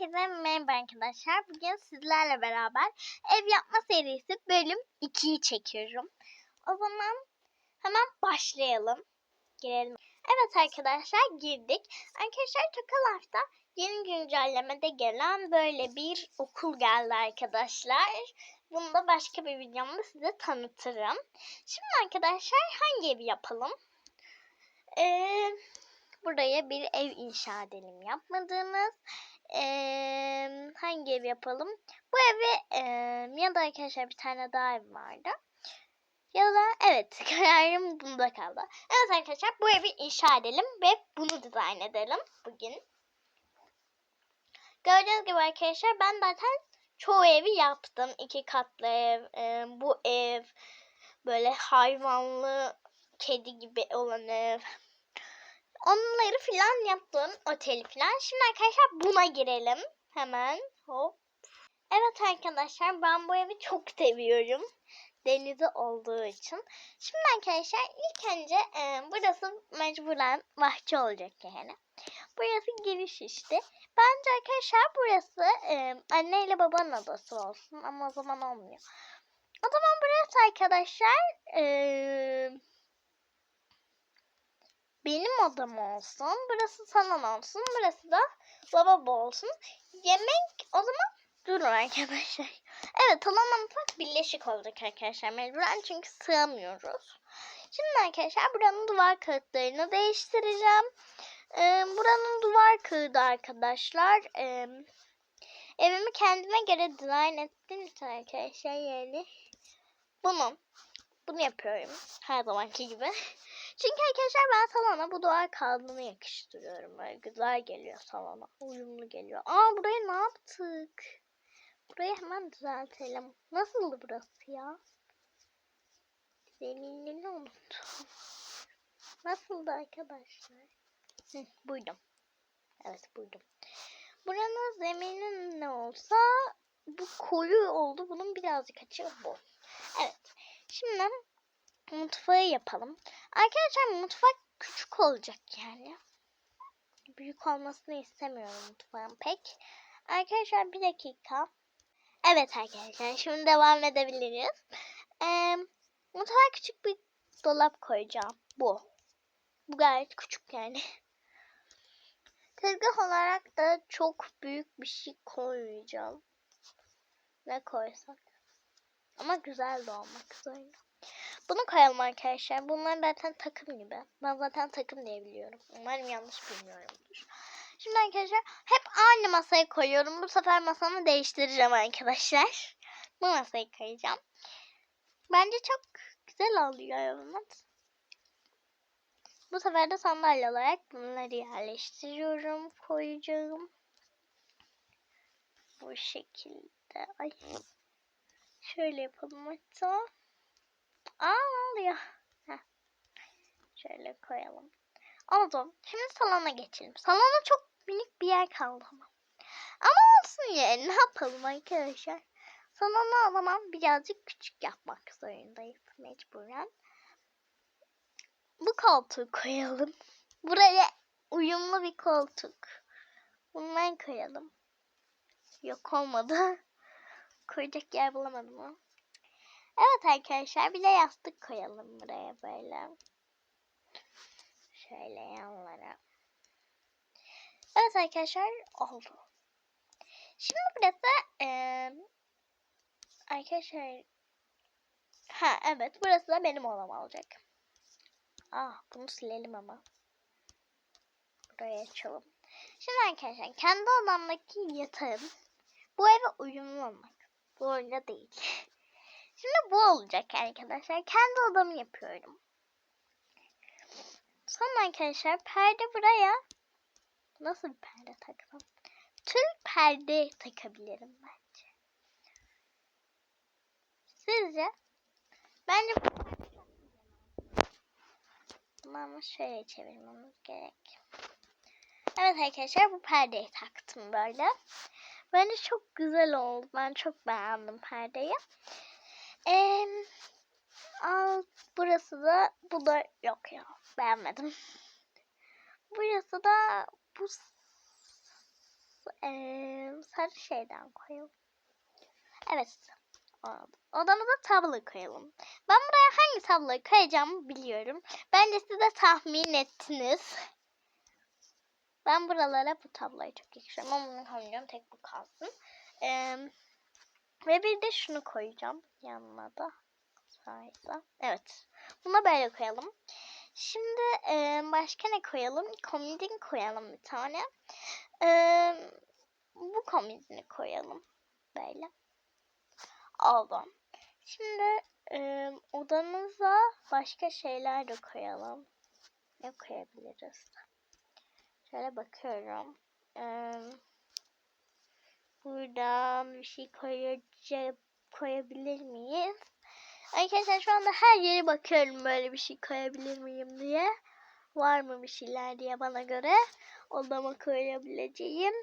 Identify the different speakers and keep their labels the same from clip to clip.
Speaker 1: Herkese merhaba arkadaşlar. Bugün sizlerle beraber ev yapma serisi bölüm 2'yi çekiyorum. O zaman hemen başlayalım. Girelim. Evet arkadaşlar girdik. Arkadaşlar Tokalar'da yeni güncellemede gelen böyle bir okul geldi arkadaşlar. Bunu da başka bir videomda size tanıtırım. Şimdi arkadaşlar hangi evi yapalım? Eee buraya bir ev inşa edelim yapmadığımız. Ee, hangi ev yapalım? Bu evi e, ya da arkadaşlar bir tane daha ev vardı. Ya da evet kararım bunda kaldı. Evet arkadaşlar bu evi inşa edelim ve bunu dizayn edelim bugün. Gördüğünüz gibi arkadaşlar ben zaten çoğu evi yaptım. İki katlı ev, e, bu ev, böyle hayvanlı kedi gibi olan ev. Onları filan yaptım. Oteli filan. Şimdi arkadaşlar buna girelim. Hemen hop. Evet arkadaşlar ben bu evi çok seviyorum. Denizi olduğu için. Şimdi arkadaşlar ilk önce e, burası mecburen bahçe olacak yani. Burası giriş işte. Bence arkadaşlar burası e, anne ile babanın odası olsun ama o zaman olmuyor. O zaman burası arkadaşlar eee benim odam olsun. Burası salon olsun. Burası da lavabo olsun. Yemek o zaman durun arkadaşlar. Evet salonla mutfak birleşik olacak arkadaşlar mecburen çünkü sığamıyoruz. Şimdi arkadaşlar buranın duvar kağıtlarını değiştireceğim. Ee, buranın duvar kağıdı arkadaşlar. Ee, evimi kendime göre dizayn ettim için arkadaşlar yani. Bunu bunu yapıyorum her zamanki gibi. Çünkü arkadaşlar ben salona bu duvar kağıdını yakıştırıyorum. Böyle güzel geliyor salona. Uyumlu geliyor. Aa burayı ne yaptık? Burayı hemen düzeltelim. Nasıldı burası ya? Zeminini unuttum. Nasıldı arkadaşlar? Hı, buydum. Evet buydum. Buranın zemini ne olsa bu koyu oldu. Bunun birazcık açığı bu. Evet. Şimdi mutfağı yapalım. Arkadaşlar mutfak küçük olacak yani. Büyük olmasını istemiyorum mutfağın pek. Arkadaşlar bir dakika. Evet arkadaşlar şimdi devam edebiliriz. Ee, mutfağa küçük bir dolap koyacağım. Bu. Bu gayet küçük yani. Tezgah olarak da çok büyük bir şey koymayacağım. Ne koysak. Ama güzel de olmak zorunda. Bunu koyalım arkadaşlar. Bunlar zaten takım gibi. Ben zaten takım diye biliyorum. Umarım yanlış bilmiyorumdur. Şimdi arkadaşlar hep aynı masayı koyuyorum. Bu sefer masamı değiştireceğim arkadaşlar. Bu masayı koyacağım. Bence çok güzel oluyor evet. Bu sefer de sandalye olarak bunları yerleştiriyorum. Koyacağım. Bu şekilde. Ay. Şöyle yapalım hatta. Aa ne oluyor? Heh. Şöyle koyalım. Oldu. Şimdi salona geçelim. Salona çok minik bir yer kaldı ama. Ama olsun yani. Ne yapalım arkadaşlar? Salonu o zaman birazcık küçük yapmak zorundayız mecburen. Bu koltuğu koyalım. Buraya uyumlu bir koltuk. Bundan koyalım. Yok olmadı. Koyacak yer bulamadım ama. Evet arkadaşlar bir de yastık koyalım buraya böyle. Şöyle yanlara. Evet arkadaşlar oldu. Şimdi burası ee, arkadaşlar ha evet burası da benim odam olacak. Ah bunu silelim ama. Buraya açalım. Şimdi arkadaşlar kendi odamdaki yatağım bu eve uyumlu olmak zorunda değil. Şimdi bu olacak arkadaşlar. Kendi odamı yapıyorum. Sonra arkadaşlar perde buraya nasıl bir perde taksam? Tül perde takabilirim bence. Sizce? Bence ama şöyle çevirmemiz gerek. Evet arkadaşlar bu perdeyi taktım böyle. Bence çok güzel oldu. Ben çok beğendim perdeyi. Ee, al, burası da bu da yok ya beğenmedim. Burası da bu ee, sarı şeyden koyalım. Evet. Odamıza tablo koyalım. Ben buraya hangi tabloyu koyacağımı biliyorum. Bence siz de tahmin ettiniz. Ben buralara bu tabloyu çok yakışıyorum ama bunu koymayacağım. Tek bu kalsın. Ee, ve bir de şunu koyacağım yanına da. Sayda. Evet. Buna böyle koyalım. Şimdi e, başka ne koyalım? Komodin koyalım bir tane. E, bu komodini koyalım. Böyle. Oldu. Şimdi e, odamıza başka şeyler de koyalım. Ne koyabiliriz? Şöyle bakıyorum. E, buradan bir şey koyacak, koyabilir miyiz? Arkadaşlar şu anda her yere bakıyorum böyle bir şey koyabilir miyim diye. Var mı bir şeyler diye bana göre odama koyabileceğim.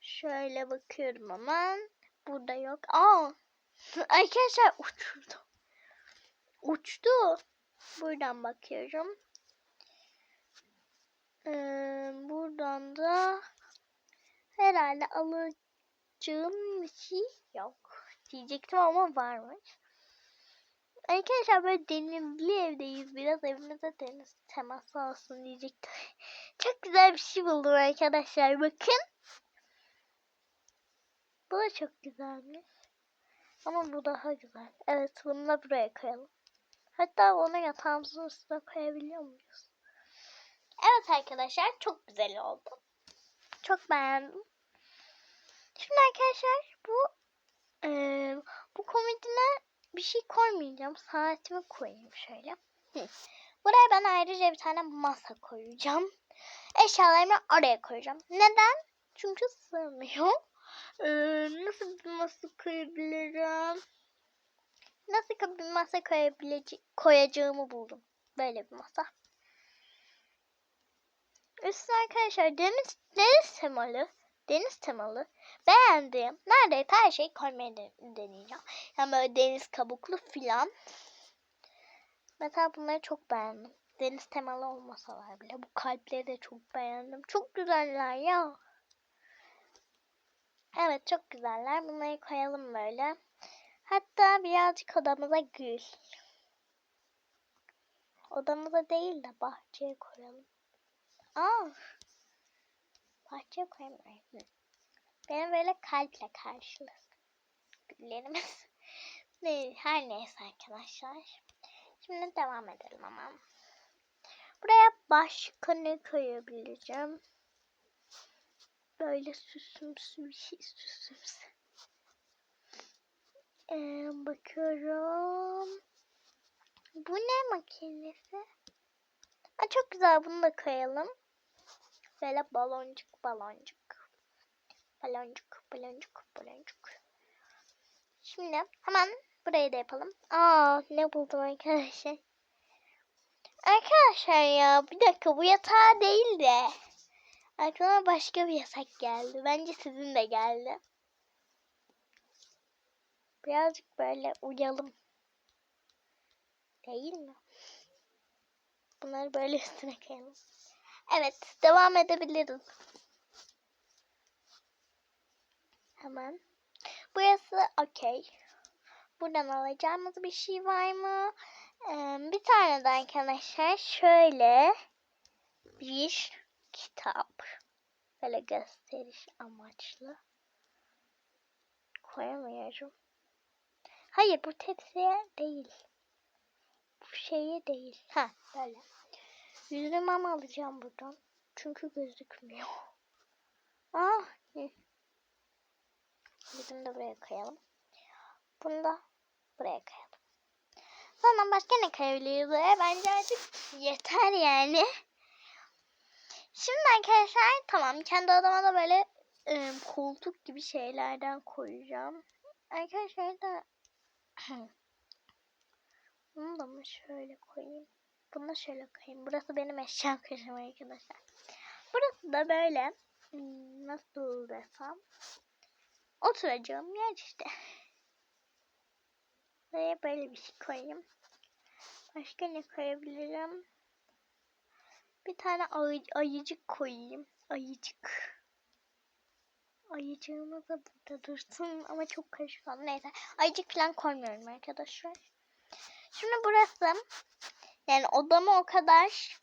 Speaker 1: Şöyle bakıyorum hemen. Burada yok. Aa! Arkadaşlar uçurdu. Uçtu. Buradan bakıyorum. Ee, buradan da herhalde alacağım bir şey yok diyecektim ama varmış. Arkadaşlar böyle denizli evdeyiz. Biraz evimize deniz teması olsun diyecektim. Çok güzel bir şey buldum arkadaşlar. Bakın. Bu da çok güzelmiş. Ama bu daha güzel. Evet bunu da buraya koyalım. Hatta onu yatağımızın üstüne koyabiliyor muyuz? Evet arkadaşlar çok güzel oldu. Çok beğendim. Şimdi arkadaşlar bu ee, bu komodine bir şey koymayacağım. Saatimi koyayım şöyle. Buraya ben ayrıca bir tane masa koyacağım. Eşyalarımı oraya koyacağım. Neden? Çünkü sığmıyor. Ee, nasıl bir masa koyabilirim? Nasıl bir masa koyabilece koyacağımı buldum. Böyle bir masa. Üstüne arkadaşlar deniz, deniz temalı deniz temalı beğendiğim neredeyse her şeyi koymaya deneyeceğim. Yani böyle deniz kabuklu filan. Mesela bunları çok beğendim. Deniz temalı olmasalar bile bu kalpleri de çok beğendim. Çok güzeller ya. Evet çok güzeller. Bunları koyalım böyle. Hatta birazcık odamıza gül. Odamıza değil de bahçeye koyalım. Aa, bahçeye koymayayım. Benim böyle kalple karşılasın. Güllerimiz. ne, her neyse arkadaşlar. Şimdi devam edelim ama. Buraya başka ne koyabilirim? Böyle süsümsü bir şey süsümsü. Ee, bakıyorum. Bu ne makinesi? Ha, çok güzel bunu da koyalım. Böyle baloncuk baloncuk. Baloncuk baloncuk baloncuk. Şimdi hemen burayı da yapalım. Aa ne buldum arkadaşlar. Arkadaşlar ya bir dakika bu yatağı değil de. Aklıma başka bir yatak geldi. Bence sizin de geldi. Birazcık böyle uyalım. Değil mi? Bunları böyle üstüne koyalım. Evet, devam edebiliriz. Hemen. Burası okey. Buradan alacağımız bir şey var mı? Ee, bir tane de arkadaşlar şöyle bir kitap. Böyle gösteriş amaçlı. Koyamıyorum. Hayır bu tepsiye değil. Bu şeye değil. Ha böyle. Yüzümü ama alacağım buradan. Çünkü gözükmüyor. Ah. Yüzümü de buraya koyalım. Bunu da buraya koyalım. Sonra başka ne koyabiliriz buraya? Bence artık yeter yani. Şimdi arkadaşlar tamam kendi odama da böyle e, koltuk gibi şeylerden koyacağım. Arkadaşlar da bunu da mı şöyle koyayım? Bunu da şöyle koyayım. Burası benim eşya köşem arkadaşlar. Burası da böyle hmm, nasıl desem oturacağım yer işte. Buraya böyle bir şey koyayım. Başka ne koyabilirim? Bir tane ayı, ayıcık koyayım. Ayıcık. Ayıcığımız da burada dursun ama çok karışık oldu. Neyse ayıcık falan koymuyorum arkadaşlar. Şimdi burası yani odamı o kadar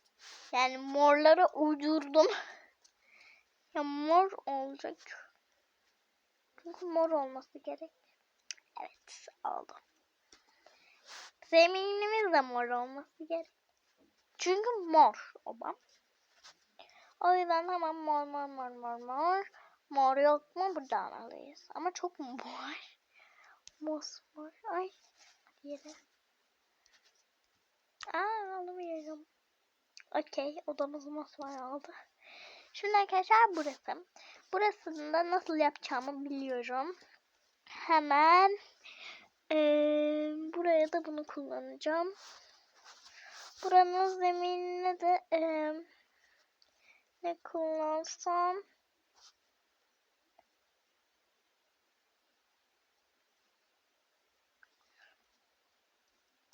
Speaker 1: yani morlara uydurdum. ya mor olacak. Çünkü mor olması gerek. Evet oldu. Zeminimiz de mor olması gerek. Çünkü mor odam. O yüzden hemen mor mor mor mor mor. Mor yok mu buradan alırız. Ama çok mor? Mosmor. Ay. Yere. Aa alamıyorum. Okey odamız mosmor oldu. Şimdi arkadaşlar burası. Burasında nasıl yapacağımı biliyorum. Hemen eee, buraya da bunu kullanacağım. Buranın zeminine de eee, ne kullansam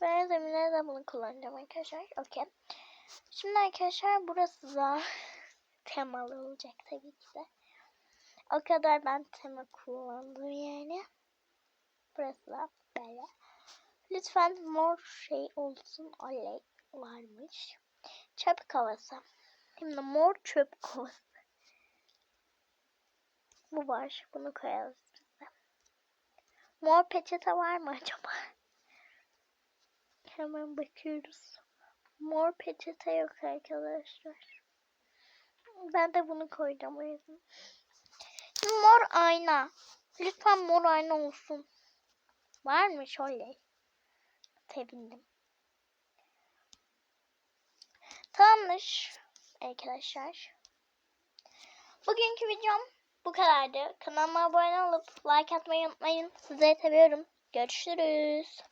Speaker 1: Ben zemine de bunu kullanacağım arkadaşlar. Okey. Şimdi arkadaşlar burası da temalı olacak tabii ki de. O kadar ben tema kullandım yani. Burası da böyle. Lütfen mor şey olsun. Oley varmış. Çöp kovası. Şimdi mor çöp kovası. Bu var. Bunu koyarız biz de. Mor peçete var mı acaba? Hemen bakıyoruz. Mor peçete yok arkadaşlar. Ben de bunu koyacağım o yüzden. Mor ayna. Lütfen mor ayna olsun. Var mı şöyle? Sevindim. Tamamdır arkadaşlar. Bugünkü videom bu kadardı. Kanalıma abone olup like atmayı unutmayın. Sizleri seviyorum. Görüşürüz.